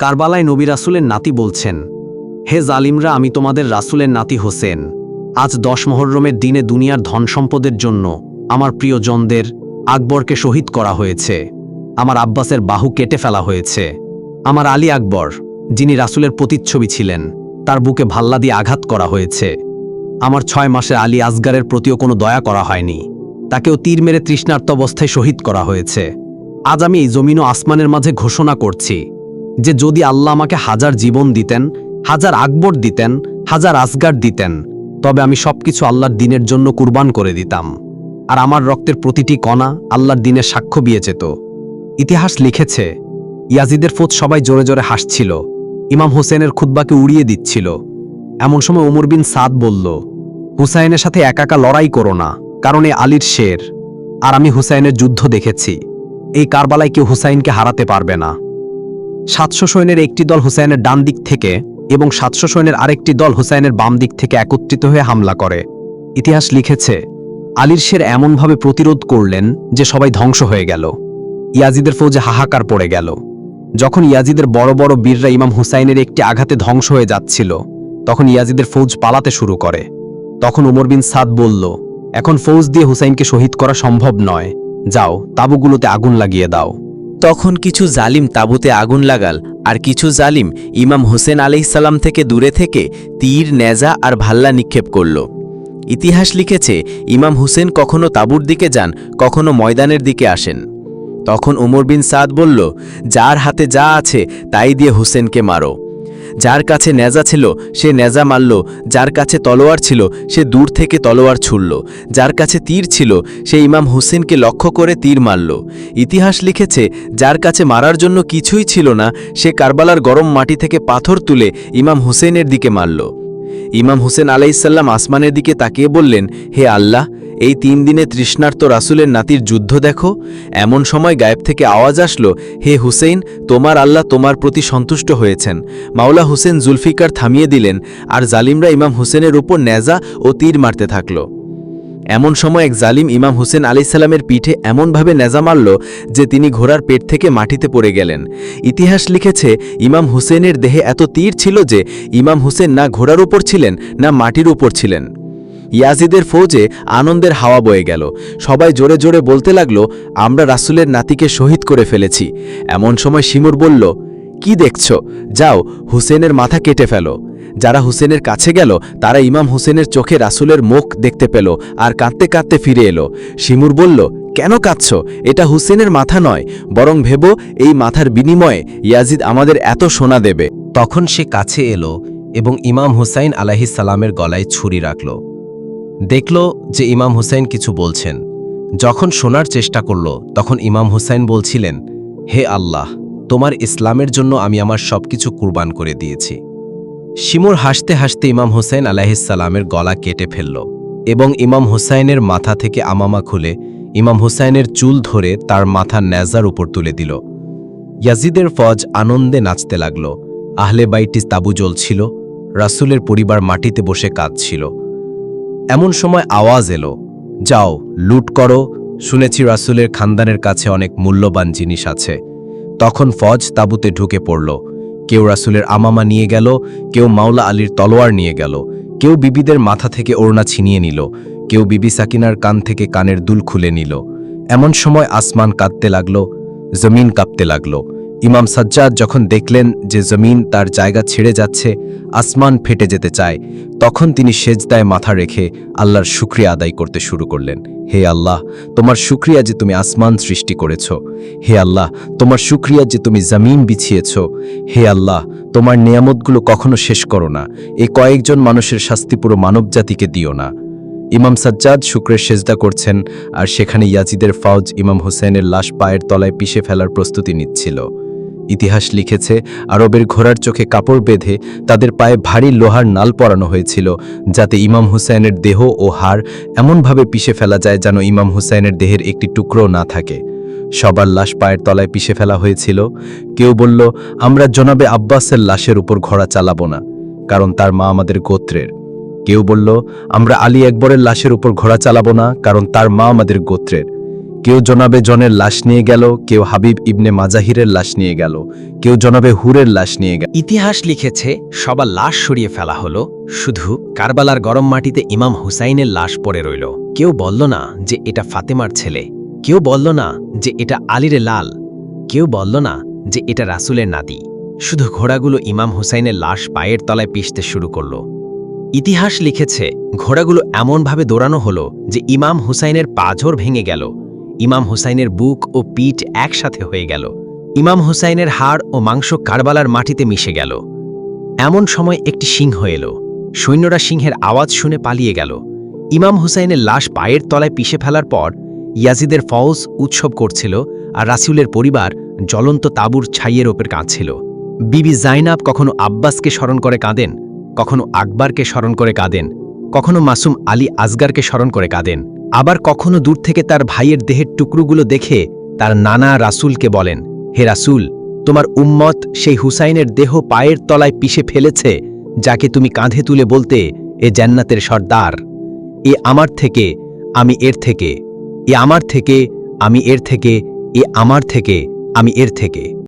কারবালায় নবী রাসুলের নাতি বলছেন, হে জালিমরা, আমি তোমাদের রাসুলের নাতি হোসেন। আজ দশ মহরমের দিনে দুনিয়ার ধন সম্পদের জন্য আমার প্রিয়জনদের আকবরকে শহীদ করা হয়েছে। আমার আব্বাসের বাহু কেটে ফেলা হয়েছে। আমার আলী আকবর, যিনি রাসুলের প্রতিচ্ছবি ছিলেন, তার বুকে ভাল্লা দিয়ে আঘাত করা হয়েছে। আমার ছয় মাসে আলী আসগারের প্রতিও কোনো দয়া করা হয়নি। তাকেও তীর মেরে তৃষ্ণার্ত অবস্থায় শহীদ করা হয়েছে। আজ আমি এই জমিন ও আসমানের মাঝে ঘোষণা করছি। যে যদি আল্লাহ আমাকে হাজার জীবন দিতেন, হাজার আকবর দিতেন, হাজার আসগার দিতেন, তবে আমি সবকিছু আল্লাহর দিনের জন্য কুরবান করে দিতাম। আর আমার রক্তের প্রতিটি কণা আল্লাহর দিনের সাক্ষ্য বিয়ে যেত। ইতিহাস লিখেছে, ইয়াজিদের ফোজ সবাই জোরে জোরে হাসছিল, ইমাম হোসেনের খুদ্বাকে উড়িয়ে দিচ্ছিল। এমন সময় ওমর বিন সাদ বলল, হুসাইনের সাথে একাকা লড়াই করো না, কারণ এ আলীর শের। আর আমি হুসাইনের যুদ্ধ দেখেছি। এই কারবালায় কেউ হুসাইনকে হারাতে পারবে না। সাতশো সৈন্যের একটি দল হুসাইনের ডান দিক থেকে এবং সাতশো সৈন্যের আরেকটি দল হুসাইনের বাম দিক থেকে একত্রিত হয়ে হামলা করে। ইতিহাস লিখেছে, আলীর শের এমনভাবে প্রতিরোধ করলেন যে সবাই ধ্বংস হয়ে গেল। ইয়াজিদের ফৌজে হাহাকার পড়ে গেল। যখন ইয়াজিদের বড় বড় বীররা ইমাম হুসাইনের একটি আঘাতে ধ্বংস হয়ে যাচ্ছিল, তখন ইয়াজিদের ফৌজ পালাতে শুরু করে। তখন উমর বিন সাদ বলল, এখন ফৌজ দিয়ে হুসাইনকে শহীদ করা সম্ভব নয়। যাও, তাবুগুলোতে আগুন লাগিয়ে দাও। তখন কিছু জালিম তাবুতে আগুন লাগাল, আর কিছু জালিম ইমাম হোসেন আলাইসাল্লাম থেকে দূরে থেকে তীর, নেজা আর ভাল্লা নিক্ষেপ করল। ইতিহাস লিখেছে, ইমাম হুসেন কখনো তাবুর দিকে যান, কখনো ময়দানের দিকে আসেন। তখন ওমর বিন সাদ বলল, যার হাতে যা আছে, তাই দিয়ে হুসেনকে মারো। যার কাছে নেজা ছিল, সে নেজা মারল, যার কাছে তলোয়ার ছিল, সে দূর থেকে তলোয়ার ছুড়ল, যার কাছে তীর ছিল, সে ইমাম হুসেনকে লক্ষ্য করে তীর মারল। ইতিহাস লিখেছে, যার কাছে মারার জন্য কিছুই ছিল না, সে কারবালার গরম মাটি থেকে পাথর তুলে ইমাম হুসেনের দিকে মারল। ইমাম হুসেন আলাইসাল্লাম আসমানের দিকে তাকিয়ে বললেন, হে আল্লাহ এই তিন দিনে তৃষ্ণার্ত রাসুলের নাতির যুদ্ধ দেখো। এমন সময় গায়েব থেকে আওয়াজ আসলো, হে হুসেইন, তোমার আল্লাহ তোমার প্রতি সন্তুষ্ট হয়েছেন। মাওলা হুসেন জুলফিকার থামিয়ে দিলেন, আর জালিমরা ইমাম হুসেনের উপর নেজা ও তীর মারতে থাকল। এমন সময় এক জালিম ইমাম হুসেন আলাইসাল্লামের পিঠে এমনভাবে নেজা মারল যে তিনি ঘোড়ার পেট থেকে মাটিতে পড়ে গেলেন। ইতিহাস লিখেছে, ইমাম হুসেনের দেহে এত তীর ছিল যে ইমাম হুসেন না ঘোড়ার উপর ছিলেন, না মাটির উপর ছিলেন। ইয়াজিদের ফৌজে আনন্দের হাওয়া বয়ে গেল। সবাই জোরে জোরে বলতে লাগল, আমরা রাসুলের নাতিকে শহীদ করে ফেলেছি। এমন সময় শিমুর বলল, কি দেখছ? যাও, হুসেনের মাথা কেটে ফেলো। যারা হুসেনের কাছে গেল, তারা ইমাম হুসেনের চোখে রাসুলের মুখ দেখতে পেল আর কাঁদতে কাঁদতে ফিরে এলো। শিমুর বলল, কেন কাঁদছ? এটা হুসেনের মাথা নয়। বরং ভেব, এই মাথার বিনিময়ে ইয়াজিদ আমাদের এত সোনা দেবে। তখন সে কাছে এলো এবং ইমাম হুসাইন সালামের গলায় ছুরি রাখল। দেখল যে ইমাম হুসাইন কিছু বলছেন। যখন শোনার চেষ্টা করল, তখন ইমাম হুসাইন বলছিলেন, হে আল্লাহ, তোমার ইসলামের জন্য আমি আমার সবকিছু কুরবান করে দিয়েছি। শিমুর হাসতে হাসতে ইমাম হুসাইন আলাহিসাল্লামের গলা কেটে ফেলল এবং ইমাম হুসাইনের মাথা থেকে আমামা খুলে ইমাম হুসাইনের চুল ধরে তার মাথা ন্যাজার উপর তুলে দিল। ইয়াজিদের ফজ আনন্দে নাচতে লাগল। আহলে বাইটি তাবু জ্বলছিল। রাসুলের পরিবার মাটিতে বসে কাঁদছিল। এমন সময় আওয়াজ এলো। যাও, লুট করো। শুনেছি রাসুলের খানদানের কাছে অনেক মূল্যবান জিনিস আছে। তখন ফজ তাবুতে ঢুকে পড়ল। কেউ রাসুলের আমামা নিয়ে গেল, কেউ মাওলা আলীর তলোয়ার নিয়ে গেল। কেউ বিবিদের মাথা থেকে ওড়না ছিনিয়ে নিল। কেউ বিবি সাকিনার কান থেকে কানের দুল খুলে নিল। এমন সময় আসমান কাঁদতে লাগল, জমিন কাঁপতে লাগল। ইমাম সাজ্জাদ যখন দেখলেন যে জমিন তার জায়গা ছেড়ে যাচ্ছে, আসমান ফেটে যেতে চায়, তখন তিনি সেজদায় মাথা রেখে আল্লাহর শুক্রিয়া আদায় করতে শুরু করলেন। হে আল্লাহ, তোমার শুক্রিয়া যে তুমি আসমান সৃষ্টি করেছ। হে আল্লাহ, তোমার শুক্রিয়া যে তুমি জমিন বিছিয়েছ। হে আল্লাহ, তোমার নিয়ামতগুলো কখনো শেষ করো না। এই কয়েকজন মানুষের শাস্তি পুরো মানবজাতিকে দিও না। ইমাম সাজ্জাদ শুক্রের সেজদা করছেন, আর সেখানে ইয়াজিদের ফাউজ ইমাম হোসেনের লাশ পায়ের তলায় পিষে ফেলার প্রস্তুতি নিচ্ছিল। ইতিহাস লিখেছে, আরবের ঘোড়ার চোখে কাপড় বেঁধে তাদের পায়ে ভারী লোহার নাল পরানো হয়েছিল, যাতে ইমাম হুসাইনের দেহ ও হাড় এমনভাবে পিষে ফেলা যায় যেন ইমাম হুসাইনের দেহের একটি টুকরো না থাকে। সবার লাশ পায়ের তলায় পিষে ফেলা হয়েছিল। কেউ বলল, আমরা জনাবে আব্বাসের লাশের উপর ঘোড়া চালাবো না, কারণ তার মা আমাদের গোত্রের। কেউ বলল, আমরা আলী একবরের লাশের উপর ঘোড়া চালাবো না, কারণ তার মা আমাদের গোত্রের। কেউ জনাবে জনের লাশ নিয়ে গেল, কেউ হাবিব ইবনে মাজাহিরের লাশ নিয়ে গেল, কেউ জনাবে হুরের লাশ নিয়ে গেল। ইতিহাস লিখেছে, সবার লাশ সরিয়ে ফেলা হলো, শুধু কারবালার গরম মাটিতে ইমাম হুসাইনের লাশ পড়ে রইল। কেউ বলল না যে এটা ফাতেমার ছেলে, কেউ বলল না যে এটা আলিরে লাল, কেউ বলল না যে এটা রাসুলের নাতি। শুধু ঘোড়াগুলো ইমাম হুসাইনের লাশ পায়ের তলায় পিষতে শুরু করল। ইতিহাস লিখেছে, ঘোড়াগুলো এমনভাবে দৌড়ানো হলো যে ইমাম হুসাইনের পাঝর ভেঙে গেল ইমাম হুসাইনের বুক ও পিঠ একসাথে হয়ে গেল। ইমাম হুসাইনের হাড় ও মাংস কারবালার মাটিতে মিশে গেল। এমন সময় একটি সিংহ এলো। সৈন্যরা সিংহের আওয়াজ শুনে পালিয়ে গেল। ইমাম হুসাইনের লাশ পায়ের তলায় পিষে ফেলার পর ইয়াজিদের ফৌজ উৎসব করছিল আর রাসিউলের পরিবার জ্বলন্ত তাঁবুর ছাইয়ের ওপর কাঁদছিল। বিবি জাইনাব কখনো আব্বাসকে স্মরণ করে কাঁদেন, কখনো আকবরকে স্মরণ করে কাঁদেন, কখনো মাসুম আলী আসগারকে স্মরণ করে কাঁদেন। আবার কখনো দূর থেকে তার ভাইয়ের দেহের টুকরোগুলো দেখে তার নানা রাসূলকে বলেন, হে রাসূল, তোমার উম্মত সেই হুসাইনের দেহ পায়ের তলায় পিষে ফেলেছে, যাকে তুমি কাঁধে তুলে বলতে এ জান্নাতের সর্দার। এ আমার থেকে, আমি এর থেকে। এ আমার থেকে, আমি এর থেকে। এ আমার থেকে, আমি এর থেকে।